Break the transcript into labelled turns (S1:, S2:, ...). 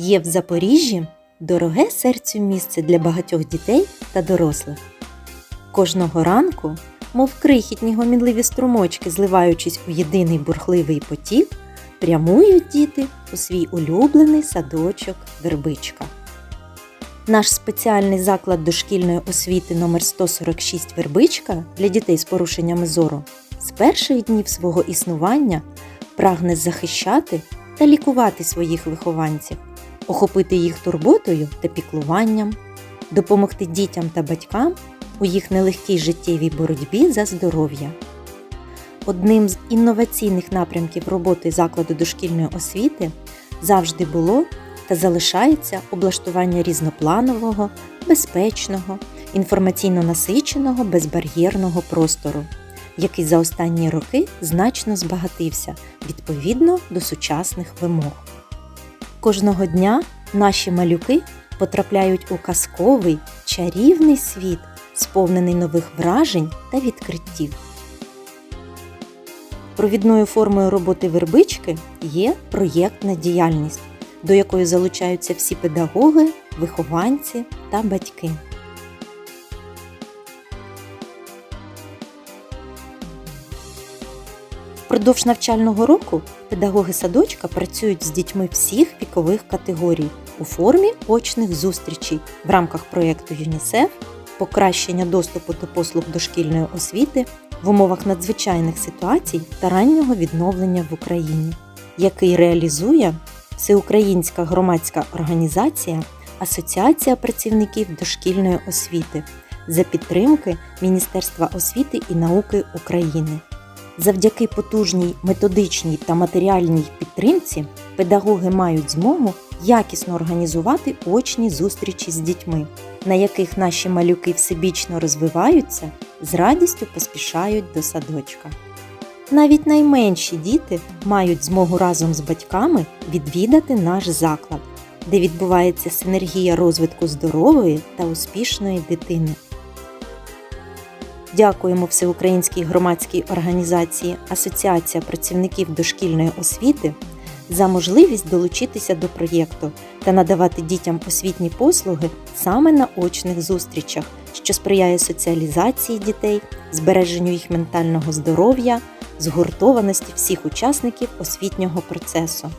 S1: Є в Запоріжжі дороге серцю місце для багатьох дітей та дорослих. Кожного ранку, мов крихітні гомінливі струмочки, зливаючись у єдиний бурхливий потік, прямують діти у свій улюблений садочок Вербичка. Наш спеціальний заклад дошкільної освіти номер 146 Вербичка для дітей з порушеннями зору з перших днів свого існування прагне захищати та лікувати своїх вихованців, охопити їх турботою та піклуванням, допомогти дітям та батькам у їх нелегкій життєвій боротьбі за здоров'я. Одним з інноваційних напрямків роботи закладу дошкільної освіти завжди було та залишається облаштування різнопланового, безпечного, інформаційно насиченого, безбар'єрного простору, який за останні роки значно збагатився відповідно до сучасних вимог. Кожного дня наші малюки потрапляють у казковий, чарівний світ, сповнений нових вражень та відкриттів. Провідною формою роботи вербички є проєктна діяльність, до якої залучаються всі педагоги, вихованці та батьки. Впродовж навчального року педагоги садочка працюють з дітьми всіх вікових категорій у формі очних зустрічей в рамках проєкту ЮНІСЕФ покращення доступу до послуг дошкільної освіти в умовах надзвичайних ситуацій та раннього відновлення в Україні, який реалізує Всеукраїнська громадська організація Асоціація працівників дошкільної освіти за підтримки Міністерства освіти і науки України. Завдяки потужній методичній та матеріальній підтримці педагоги мають змогу якісно організувати очні зустрічі з дітьми, на яких наші малюки всебічно розвиваються, з радістю поспішають до садочка. Навіть найменші діти мають змогу разом з батьками відвідати наш заклад, де відбувається синергія розвитку здорової та успішної дитини. Дякуємо Всеукраїнській громадській організації Асоціація працівників дошкільної освіти за можливість долучитися до проєкту та надавати дітям освітні послуги саме на очних зустрічах, що сприяє соціалізації дітей, збереженню їх ментального здоров'я, згуртованості всіх учасників освітнього процесу.